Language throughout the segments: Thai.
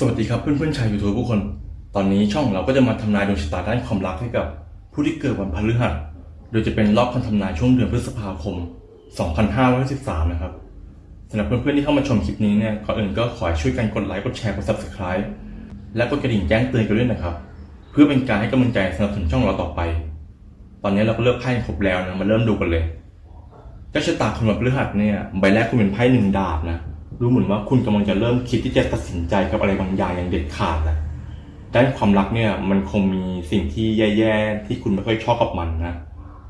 สวัสดีครับเพื่อนๆชาวยูทูบทุกคน ตอนนี้ช่องเราก็จะมาทำนายดวงชะตาด้านความรักให้กับผู้ที่เกิดวันพฤหัส โดยจะเป็นรอบคำทำนายช่วงเดือนพฤษภาคม 2513 นะครับสำหรับเพื่อนๆที่เข้ามาชมคลิปนี้เนี่ยก่อนอื่นก็ขอให้ช่วยกันกดไลค์กดแชร์กด subscribe และกดกระดิ่งแจ้งเตือนกันด้วยนะครับ เพื่อเป็นการให้กำลังใจสนับสนุนช่องเราต่อไป ตอนนี้เราก็เลือกไพ่ครบแล้วนะมาเริ่มดูกันเลยเจ้าชะตาคนวันพฤหัสเนี่ยใบแรกคุณเป็นไพ่หนึ่งดาบนะ ดูเหมือนว่าคุณกำลังจะเริ่มคิดที่จะตัดสินใจกับอะไรบางอย่างอย่างเด็ดขาดนะด้านความรักเนี่ยมันคงมีสิ่งที่แย่ๆที่คุณไม่ค่อยชอบกับมันนะ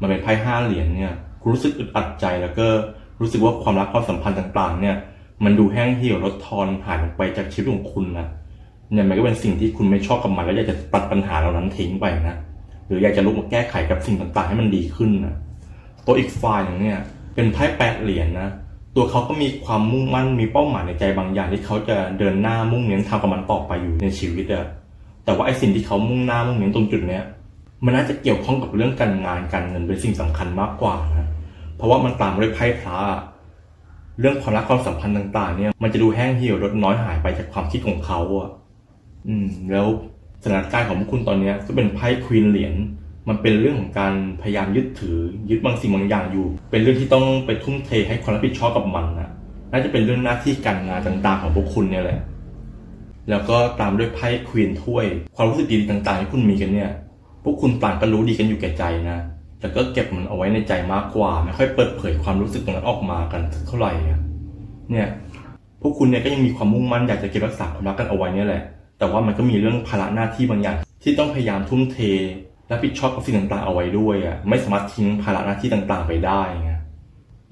มันเป็นไพ่ห้าเหรียญเนี่ย คุณรู้สึกอึดอัดใจแล้วก็รู้สึกว่าความรักความสัมพันธ์ต่างๆ เนี่ย มันดูแห้งเหี่ยวลดทอนหายไปจากชีวิตของคุณนะเนี่ยมันก็เป็นสิ่งที่คุณไม่ชอบกับมันแล้วอยากจะตัดปัญหาเหล่านั้นทิ้งไปนะ หรืออยากจะลุกมาแก้ไขกับสิ่งต่างๆ ให้มันดีขึ้นนะตัวอีกฝ่ายหนึ่งเนี่ยเป็นไพ่แปดเหรียญนะ ตัวเขาก็มีความมุ่งมั่นมีเป้าหมายในใจบางอย่างที่เขาจะเดินหน้ามุ่งเน้นทำกับมันต่อไปอยู่ในชีวิตอะแต่ว่าไอ้สิ่งที่เขามุ่งหน้ามุ่งเน้นตรงจุดเนี้ยมันน่าจะเกี่ยวข้องกับเรื่องการงานการเงินเป็นสิ่งสำคัญมากกว่านะเพราะว่ามันตามด้วยไพ่พระเรื่องความรักความสัมพันธ์ต่าง ๆ เนี่ยมันจะดูแห้งเหี่ยวลดน้อยหายไปจากความคิดของเขาอะอืม แล้วสถานการณ์ของพวกคุณตอนเนี้ยก็เป็นไพ่ควีนเหรียญ มันเป็นเรื่องของการพยายามยึดถือยึดบางสิ่งบางอย่างอยู่ เป็นเรื่องที่ต้องไปทุ่มเทให้ความรับผิดชอบกับมันนะน่าจะเป็นเรื่องหน้าที่การงานต่างๆของพวกคุณเนี่ยแหละ แล้วก็ตามด้วยไพ่ควีนถ้วย ความรู้สึกดีต่างๆที่คุณมีกันเนี่ย พวกคุณต่างก็รู้ดีกันอยู่แก่ใจนะแต่ก็เก็บมันเอาไว้ในใจมากกว่า ไม่ค่อยเปิดเผยความรู้สึกตรงนั้นออกมากันเท่าไหร่เนี่ยพวกคุณเนี่ยก็ยังมีความมุ่งมั่นอยากจะเก็บรักษาความรักกันเอาไว้เนี่ยแหละ แต่ว่ามันก็มีเรื่องภาระหน้าที่บางอย่าง ที่ต้องพยายามทุ่มเท รับผิดชอบกับสิ่งต่างๆเอาไว้ด้วยอะไม่สามารถทิ้งภาระหน้าที่ต่างๆไปได้ไง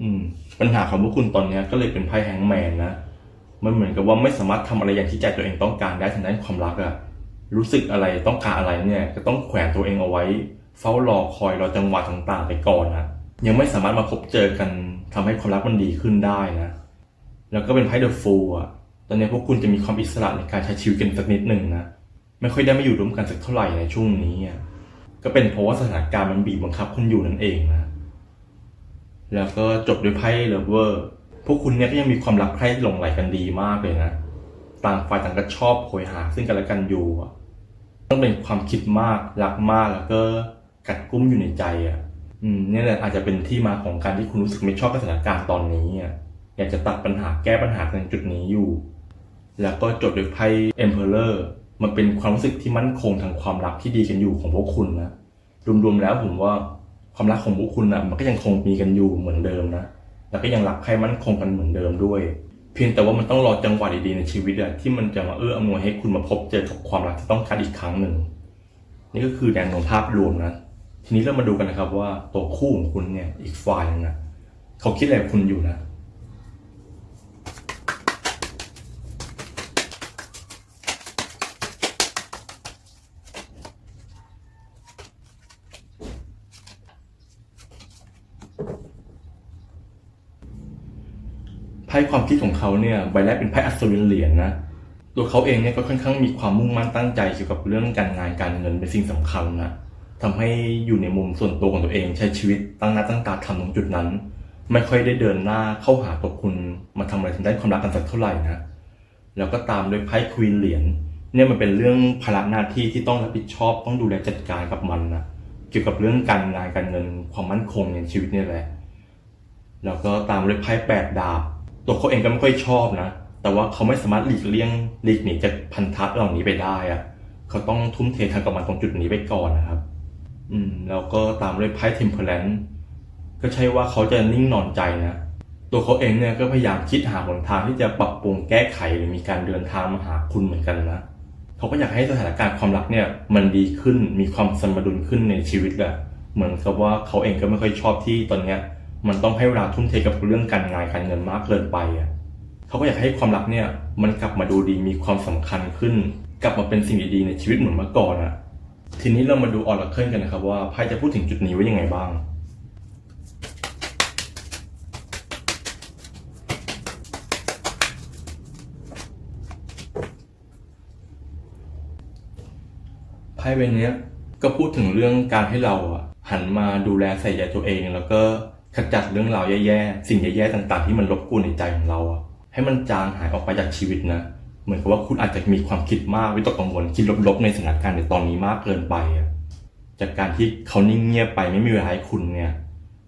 อืม ปัญหาของพวกคุณตอนเนี้ยก็เลยเป็นไพ่แฮงแมนนะมันเหมือนกับว่าไม่สามารถทำอะไรอย่างที่ใจตัวเองต้องการได้ทางด้านความรักอะรู้สึกอะไรต้องการอะไรเนี่ย ก็ต้องแขวนตัวเองเอาไว้ เฝ้ารอคอยรอจังหวะต่างๆ ไปก่อนนะยังไม่สามารถมาพบเจอกันทำให้ความรักมันดีขึ้นได้นะ แล้วก็เป็นไพ่เดอะฟูลอะ ตอนนี้พวกคุณจะมีความอิสระในการใช้ชีวิตกันสักนิดหนึ่งนะ ไม่ค่อยได้มาอยู่ร่วมกันสักเท่าไหร่ในช่วงนี้อะ ก็เป็นเพราะว่าสถานการณ์มันบีบบังคับคุณอยู่นั่นเองนะ แล้วก็จบด้วยไพ่เลิฟเวอร์ พวกคุณเนี่ยก็ยังมีความรักใคร่หลงไหลกันดีมากเลยนะ ต่างฝ่ายต่างก็ชอบโหยหาซึ่งกันและกันอยู่ ต้องเป็นความคิดมาก รักมากแล้วก็กัดกุ้มอยู่ในใจอะ อืมเนี่ยแหละอาจจะเป็นที่มาของการที่คุณรู้สึกไม่ชอบสถานการณ์ตอนนี้อะ อยากจะตัดปัญหาแก้ปัญหาในจุดนี้อยู่ แล้วก็จบด้วยไพ่ Emperor มั มันเป็นความรู้สึกที่มั่นคงทางความรักที่ดีกันอยู่ของพวกคุณนะรวมๆแล้วผมว่าความรักของพวกคุณนะมันก็ยังคงมีกันอยู่เหมือนเดิมนะแล้วก็ยังรักใครมั่นคงกันเหมือนเดิมด้วย เพียงแต่ว่ามันต้องรอจังหวะดีๆในชีวิตอะที่มันจะมาเอื้ออำนวยให้คุณมาพบเจอกับความรักที่ต้องการอีกครั้งหนึ่งนี่ก็คือแนวโน้มภาพรวมนะทีนี้เรามาดูกันนะครับว่าตัวคู่ของคุณเนี่ยอีกฝ่ายหนึงนะเขาคิดอะไรกับคุณอยู่นะ พ่ความคิดของเขาเนี่ยใบแรกเป็นไพ่อัศวินเหรียญนะตัวเขาเองเนี่ยก็ค่อนข้างมีความมุ่งมั่นตั้งใจเกี่ยวกับเรื่องการงานการเงินเป็นสิ่งสำคัญนะทำให้อยู่ในมุมส่วนตัวของตัวเองใช้ชีวิตตั้งหน้าตั้งตาทำตรงจุดนั้น ไม่ค่อยได้เดินหน้าเข้าหาตัวคุณมาทำอะไรทางด้านความรักกันสักเท่าไหร่นะแล้วก็ตามด้วยไพ่ควีนเหรียญเนี่ยมันเป็นเรื่องภาระหน้าที่ที่ต้องรับผิดชอบต้องดูแลจัดการกับมันนะเกี่ยวกับเรื่องการงานการเงินความมั่นคงในชีวิตนี่แหละแล้วก็ตามด้วยไพ่แปดดาบ ตัวเขาเองก็ไม่ค่อยชอบนะ แต่ว่าเขาไม่สามารถหลีกเลี่ยงหลีกหนีจากพันธะเหล่านี้ไปได้อะเขาต้องทุ่มเททางกับมันตรงจุดนี้ไปก่อนนะครับ อืม แล้วก็ตามด้วยไพ่เทมเพลนก็ใช่ว่าเขาจะนิ่งนอนใจนะ ตัวเขาเองเนี่ยก็พยายามคิดหาหนทางที่จะปรับปรุงแก้ไขหรือมีการเดินทางมาหาคุณเหมือนกันนะเขาก็อยากให้สถานการณ์ความรักเนี่ย มันดีขึ้นมีความสมดุลขึ้นในชีวิตแหละเหมือนกับว่าเขาเองก็ไม่ค่อยชอบที่ตอนเนี้ย มันต้องให้เวลาทุ่มเทกับเรื่องการงานการเงินมากเกินไปอะเขาก็อยากให้ความรักเนี่ยมันกลับมาดูดีมีความสำคัญขึ้น กลับมาเป็นสิ่งดีๆในชีวิตเหมือนเมื่อก่อนอะทีนี้เรามาดูออร์เคิลกันนะครับว่าไพ่จะพูดถึงจุดนี้ไว้ยังไงบ้างไพ่ใบเนี้ยก็พูดถึงเรื่องการให้เราอะหันมาดูแลใส่ใจตัวเองแล้วก็ ขจัดเรื่องราวแย่ๆ สิ่งแย่ๆต่าง ๆ ที่มันรบกวนในใจของเราอะให้มันจางหายออกไปจากชีวิตนะ เหมือนกับว่าคุณอาจจะมีความคิดมากวิตกกังวลคิดลบๆในสถานการณ์ในตอนนี้มากเกินไปอะจากการที่เขานิ่งเงียบไปไม่มีเวลาให้คุณเนี่ย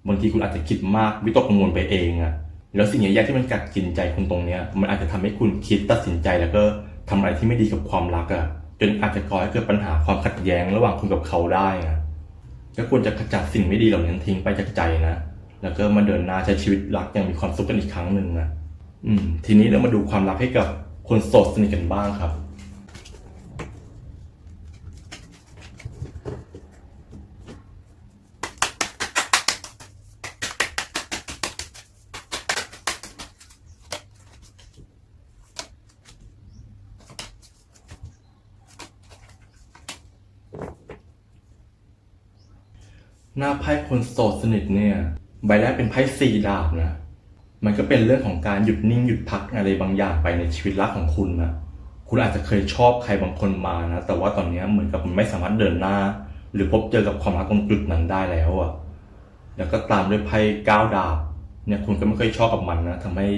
บางทีคุณอาจจะคิดมากวิตกกังวลไปเองอะแล้วสิ่งใหญ่ๆที่มันกัดกินใจคุณตรงเนี้ย มันอาจจะทำให้คุณคิดตัดสินใจแล้วก็ทำอะไรที่ไม่ดีกับความรักอะจนอาจจะก่อให้เกิดปัญหาความขัดแย้งระหว่างคุณกับเขาได้นะก็ควรจะขจัดสิ่งไม่ดีเหล่านั้นทิ้งไปจากใจนะ แล้วก็มาเดินหน้าใช้ชีวิตรักอย่างมีความสุขกันอีกครั้งหนึ่งนะอืม ทีนี้เรามาดูความรักให้กับคนโสดสนิทกันบ้างครับ หน้าไพ่คนโสดสนิทเนี่ย ใบแรกเป็นไพ่สี่ดาบนะ มันก็เป็นเรื่องของการหยุดนิ่งหยุดพักอะไรบางอย่างไปในชีวิตรักของคุณนะ คุณอาจจะเคยชอบใครบางคนมานะ แต่ว่าตอนนี้เหมือนกับมันไม่สามารถเดินหน้า หรือพบเจอกับความรักตรงจุดนั้นได้แล้วอะแล้วก็ตามด้วยไพ่เก้าดาบ เนี่ยคุณก็ไม่ค่อยชอบกับมันนะทำให้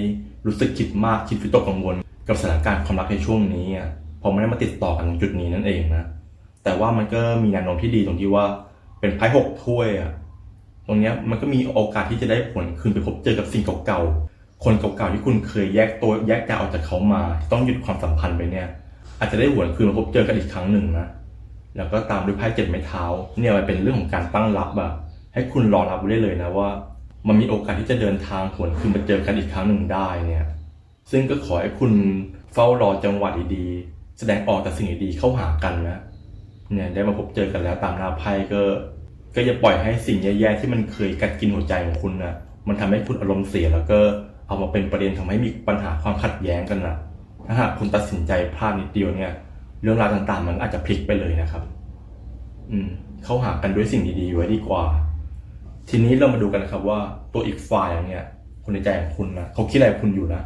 รู้สึกคิดมากคิดวิตกกังวล กับสถานการณ์ความรักในช่วงนี้อะพอไม่ได้มาติดต่อกันตรงจุดนี้นั่นเองนะ แต่ว่ามันก็มีแนวโน้มที่ดีตรงที่ว่าเป็นไพ่หกถ้วยอะ ตรงนี้มันก็มีโอกาสที่จะได้ผลคืนไปพบเจอกับสิ่งเก่าๆ คนเก่าๆที่คุณเคยแยกตัวแยกกายออกจากเขามา ต้องหยุดความสัมพันธ์ไปเนี่ย อาจจะได้หวนคืนมาพบเจอกันอีกครั้งหนึ่งนะ แล้วก็ตามด้วยไพ่เจ็ดไม้เท้า เนี่ยมันเป็นเรื่องของการตั้งรับอะให้คุณรอรับไว้ได้เลยนะว่า มันมีโอกาสที่จะเดินทางหวนคืนมาเจอกันอีกครั้งหนึ่งได้เนี่ย ซึ่งก็ขอให้คุณเฝ้ารอจังหวะดีๆ แสดงออกแต่สิ่งดีๆเข้าหากันนะ เนี่ยได้มาพบเจอกันแล้วตามหน้าไพ่ก็ ก็อย่าปล่อยให้สิ่งแย่ๆที่มันเคยกัดกินหัวใจของคุณนะมันทำให้คุณอารมณ์เสียแล้วก็เอามาเป็นประเด็นทำให้มีปัญหาความขัดแย้งกันนะถ้าหากคุณตัดสินใจพลาดนิดเดียวเนี่ย เรื่องราวต่างๆ มันอาจจะพลิกไปเลยนะครับ อืมเข้าหากันด้วยสิ่งดีๆไว้ดีกว่า ทีนี้เรามาดูกันนะครับว่าตัวอีกฝ่ายเนี่ยคนในใจของคุณนะเขาคิดอะไรคุณอยู่นะ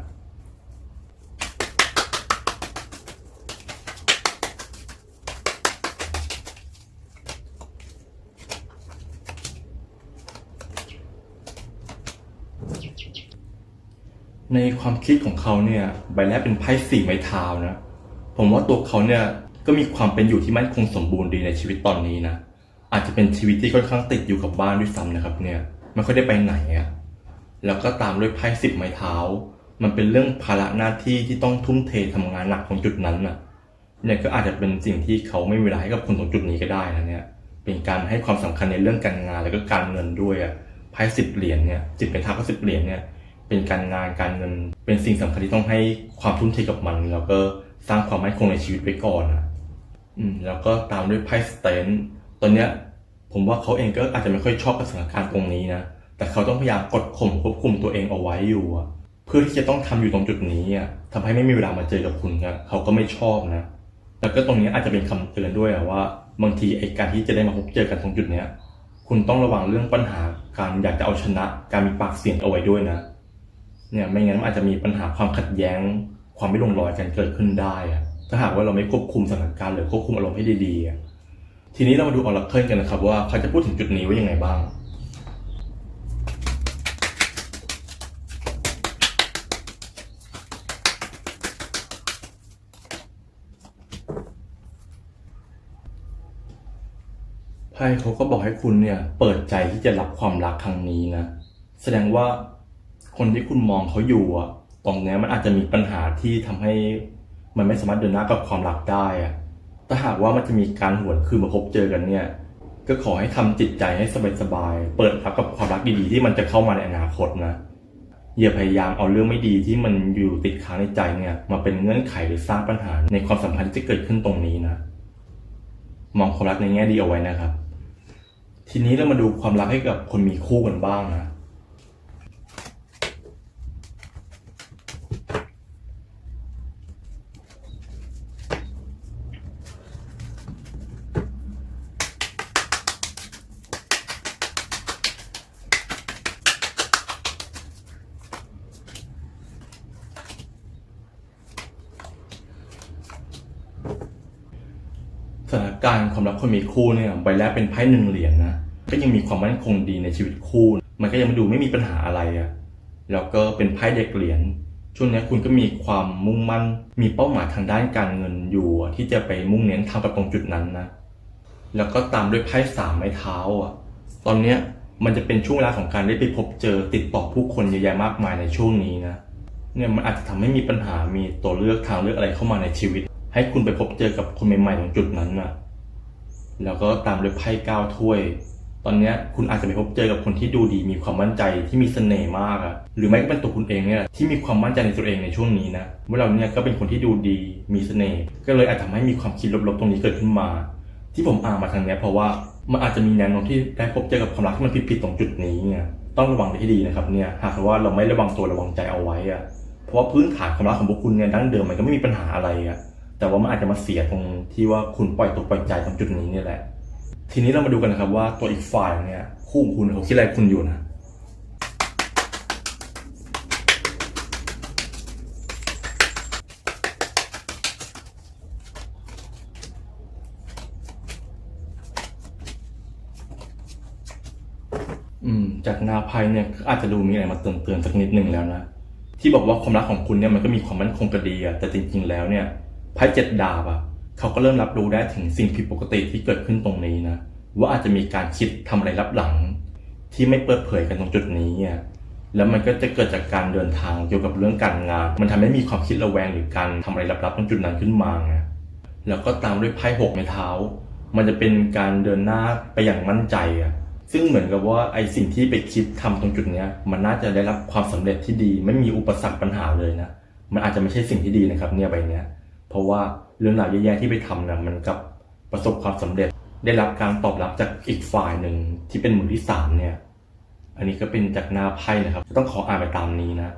ในความคิดของเขาเนี่ยใบแรกเป็นไพ่สี่ไม้เท้านะ ผมว่าตัวเขาเนี่ยก็มีความเป็นอยู่ที่มั่นคงสมบูรณ์ดีในชีวิตตอนนี้นะอาจจะเป็นชีวิตที่ค่อนข้างติดอยู่กับบ้านด้วยซ้ำนะครับเนี่ยไม่ค่อยได้ไปไหนอะ่ะแล้วก็ตามด้วยไพ่สิบไม้เท้า มันเป็นเรื่องภาระหน้าที่ที่ต้องทุ่มเททำงานหนักของจุดนั้นน่ะเนี่ยก็อาจจะเป็นสิ่งที่เขาไม่มีเวลาให้กับคนตรงจุดนี้ก็ได้นะเนี่ยเป็นการให้ความสำคัญในเรื่องการงานแล้วก็การเงินด้วยอะ่ะไพ่สิบเหรียญเนี่ยสิบเป็นท้าก็สิบเหรียญเนี่ย เป็นการงานการเงิน เป็นสิ่งสำคัญที่ต้องให้ความทุ่มเทกับมัน แล้วก็สร้างความมั่นคงในชีวิตไว้ก่อนอะอืมแล้วก็ตามด้วยไพ่สเตนตอนเนี้ยผมว่าเขาเองก็อาจจะไม่ค่อยชอบกับสถานการณ์ตรงนี้นะ แต่เขาต้องพยายามกดข่มควบคุมตัวเองเอาไว้อยู่อะเพื่อที่จะต้องทำอยู่ตรงจุดนี้อะทำให้ไม่มีเวลามาเจอกับคุณครับเขาก็ไม่ชอบนะ แล้วก็ตรงนี้อาจจะเป็นคำเตือนด้วยอะว่า บางทีไอ้การที่จะได้มาพบเจอกันตรงจุดเนี้ย คุณต้องระวังเรื่องปัญหาการอยากจะเอาชนะ การมีปากเสียงเอาไว้ด้วยนะ เนี่ยไม่งั้นมันอาจจะมีปัญหาความขัดแย้ง ความไม่ลงรอยกันเกิดขึ้นได้อะถ้าหากว่าเราไม่ควบคุมสถานการณ์หรือควบคุมอารมณ์ให้ดีๆ ทีนี้เรามาดูออร์เคิลกันนะครับว่าเขาจะพูดถึงจุดนี้ว่ายังไงบ้างไพ่เขาก็บอกให้คุณเนี่ยเปิดใจที่จะรับความรักครั้งนี้นะ แสดงว่า คนที่คุณมองเขาอยู่อะตรงเนี้ยมันอาจจะมีปัญหาที่ทำให้มันไม่สามารถเดินหน้ากับความรักได้อะถ้าหากว่ามันจะมีการหวนคืนมาพบเจอกันเนี่ย ก็ขอให้ทำจิตใจให้สบายๆ เปิดรับกับความรักดีๆ ที่มันจะเข้ามาในอนาคตนะอย่าพยายามเอาเรื่องไม่ดีที่มันอยู่ติดค้างในใจเนี่ยมาเป็นเงื่อนไขหรือสร้างปัญหาในความสัมพันธ์ที่จะเกิดขึ้นตรงนี้นะ มองความรักในแง่ดีเอาไว้นะครับ ทีนี้เรามาดูความรักให้กับคนมีคู่กันบ้างนะ สถานการณ์ ความรักคนมีคู่เนี่ยใบแรกเป็นไพ่หนึ่งเหรียญนะก็ยังมีความมั่นคงดีในชีวิตคู่ มันก็ยังดูไม่มีปัญหาอะไรอะแล้วก็เป็นไพ่เด็กเหรียญช่วงนี้คุณก็มีความมุ่งมั่น มีเป้าหมายทางด้านการเงินอยู่ ที่จะไปมุ่งเน้นทำกับตรงจุดนั้นนะ แล้วก็ตามด้วยไพ่สามไม้เท้าอะ ตอนเนี้ยมันจะเป็นช่วงเวลาของการได้ไปพบเจอติดต่อผู้คนเยอะแยะมากมายในช่วงนี้นะ เนี่ยมันอาจจะทำให้มีปัญหามีตัวเลือกทางเลือกอะไรเข้ามาในชีวิต ให้คุณไปพบเจอกับคนใหม่ๆตรงจุดนั้นน่ะ แล้วก็ตามด้วยไพ่เก้าถ้วย ตอนนี้คุณอาจจะไปพบเจอกับคนที่ดูดีมีความมั่นใจที่มีเสน่ห์มากอะหรือไม่ก็เป็นตัวคุณเองเนี่ยที่มีความมั่นใจในตัวเองในช่วงนี้นะว่าเราเนี่ยก็เป็นคนที่ดูดีมีเสน่ห์ก็เลยอาจทำให้มีความคิดลบๆตรงนี้เกิดขึ้นมา ที่ผมอ่านมาทางเนี้ยเพราะว่ามันอาจจะมีแนวโน้มที่ได้พบเจอกับความรักที่มันผิดๆตรงจุดนี้เนี่ยต้องระวังให้ดีนะครับเนี่ยหากว่าเราไม่ระวังตัวระวังใจเอาไว้อะเพราะว่าพื้นฐานความรักของพวกคุณเนี่ยดั้งเดิมมันก็ไม่มีปัญหาอะไรอะ แต่ว่ามันอาจจะมาเสียตรงที่ว่าคุณปล่อยตัวปล่อยใจตรงจุดนี้นี่แหละ ทีนี้เรามาดูกันนะครับว่าตัวอีกฝ่ายเนี่ยคู่ของคุณเขาคิดอะไรคุณอยู่นะอืมจากหนาไพ่เนี่ยอาจจะดูมีอะไรมาเตือนเตือนๆสักนิดหนึ่งแล้วนะ ที่บอกว่าความรักของคุณเนี่ยมันก็มีความมั่นคงกระดีอะแต่จริงๆแล้วเนี่ย ไพ่เจ็ดดาบอะเขาก็เริ่มรับรู้ได้ถึงสิ่งผิดปกติที่เกิดขึ้นตรงนี้นะว่าอาจจะมีการคิดทำอะไรลับหลัง ที่ไม่เปิดเผยกันตรงจุดนี้อะแล้วมันก็จะเกิดจากการเดินทางเกี่ยวกับเรื่องการงาน มันทำให้มีความคิดระแวงหรือการทำอะไรลับๆตรงจุดนั้นขึ้นมาไงแล้วก็ตามด้วยไพ่หกไม้เท้า มันจะเป็นการเดินหน้าไปอย่างมั่นใจอะซึ่งเหมือนกับว่าไอสิ่งที่ไปคิดทำตรงจุดเนี้ยมันน่าจะได้รับความสำเร็จที่ดี ไม่มีอุปสรรคปัญหาเลยนะ มันอาจจะไม่ใช่สิ่งที่ดีนะครับเนี่ยใบเนี้ย เพราะว่าเรื่องราวแย่ๆที่ไปทำนะมันกับประสบความสำเร็จ ได้รับการตอบรับจากอีกฝ่ายหนึ่งที่เป็นมือที่สามเนี่ย อันนี้ก็เป็นจากหน้าไพ่นะครับ ต้องขออ่านไปตามนี้นะ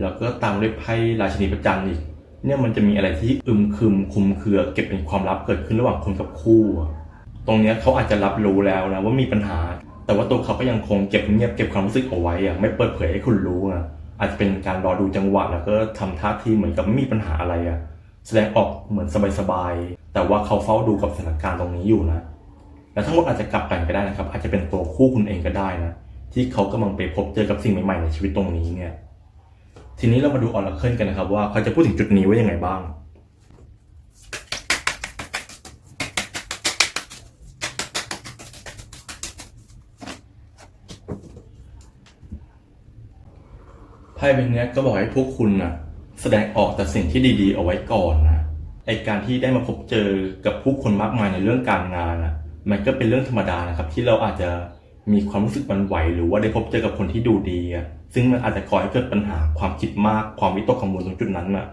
แล้วก็ตามด้วยไพ่ราชินีประจันธ์อีก เนี่ยมันจะมีอะไรที่อึมครึมคุมเครือ เก็บเป็นความลับเกิดขึ้นระหว่างคนกับคู่ ตรงเนี้ยเขาอาจจะรับรู้แล้วนะว่ามีปัญหา แต่ว่าตัวเขาก็ยังคงเก็บเงียบเก็บความรู้สึกเอาไว้อะไม่เปิดเผยให้คุณรู้อะอาจจะเป็นการรอดูจังหวะแล้วก็ทำท่าทีเหมือนกับไม่มีปัญหาอะไรอะ แสดงออกเหมือนสบายๆ แต่ว่าเขาเฝ้าดูกับสถานการณ์ตรงนี้อยู่นะ และทั้งหมดอาจจะกลับกันก็ได้นะครับ อาจจะเป็นตัวคู่คุณเองก็ได้นะ ที่เขากำลังไปพบเจอกับสิ่งใหม่ๆ ในชีวิตตรงนี้เนี่ย ทีนี้เรามาดูออร์เคิลกันนะครับว่าเขาจะพูดถึงจุดนี้ว่ายังไงบ้างไพ่ใบเนี้ยก็บอกให้พวกคุณนะ แสดงออกแต่สิ่งที่ดีๆ เอาไว้ก่อนนะไอการที่ได้มาพบเจอกับผู้คนมากมายในเรื่องการงานนะมันก็เป็นเรื่องธรรมดานะครับ ที่เราอาจจะมีความรู้สึกหวันไหวหรือว่าได้พบเจอกับคนที่ดูดีอะซึ่งมันอาจจะก่อให้เกิดปัญหาความคิดมากความวิตกกังวลตรงจุดนั้นนะ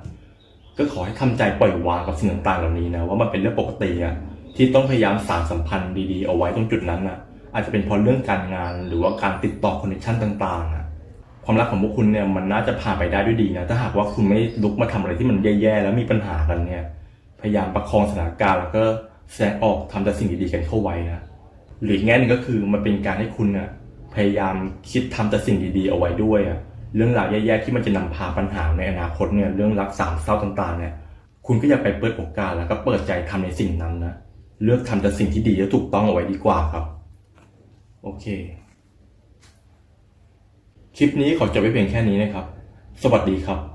ก็ขอให้ทำใจปล่อยวางกับสิ่งต่างๆเหล่านี้นะว่ามันเป็นเรื่องปกติอะที่ต้องพยายามสานสัมพันธ์ดีๆเอาไว้ตรงจุดนั้นนะอาจจะเป็นเพราะเรื่องการงานหรือว่าการติดต่อคอนเนคชั่นต่างๆอะ ความรักของพวกคุณเนี่ยมันน่าจะผ่านไปได้ด้วยดีนะ ถ้าหากว่าคุณไม่ลุกมาทำอะไรที่มันแย่ๆแล้วมีปัญหากันเนี่ย พยายามประคองสถานการณ์แล้วก็แสดงออกทำแต่สิ่งดีๆกันเข้าไว้นะหรือแง่นึงก็คือมันเป็นการให้คุณน่ะพยายามคิดทำแต่สิ่งดีๆเอาไว้ด้วยอะเรื่องราวแย่ๆที่มันจะนำพาปัญหาในอนาคตเนี่ยเรื่องรักสามเศร้าต่างๆเนี่ยคุณก็อย่าไปเปิดโอกาสแล้วก็เปิดใจทำในสิ่งนั้นนะเลือกทำแต่สิ่งที่ดีและถูกต้องเอาไว้ดีกว่าครับ โอเค คลิปนี้ขอจบไว้เพียงแค่นี้นะครับ สวัสดีครับ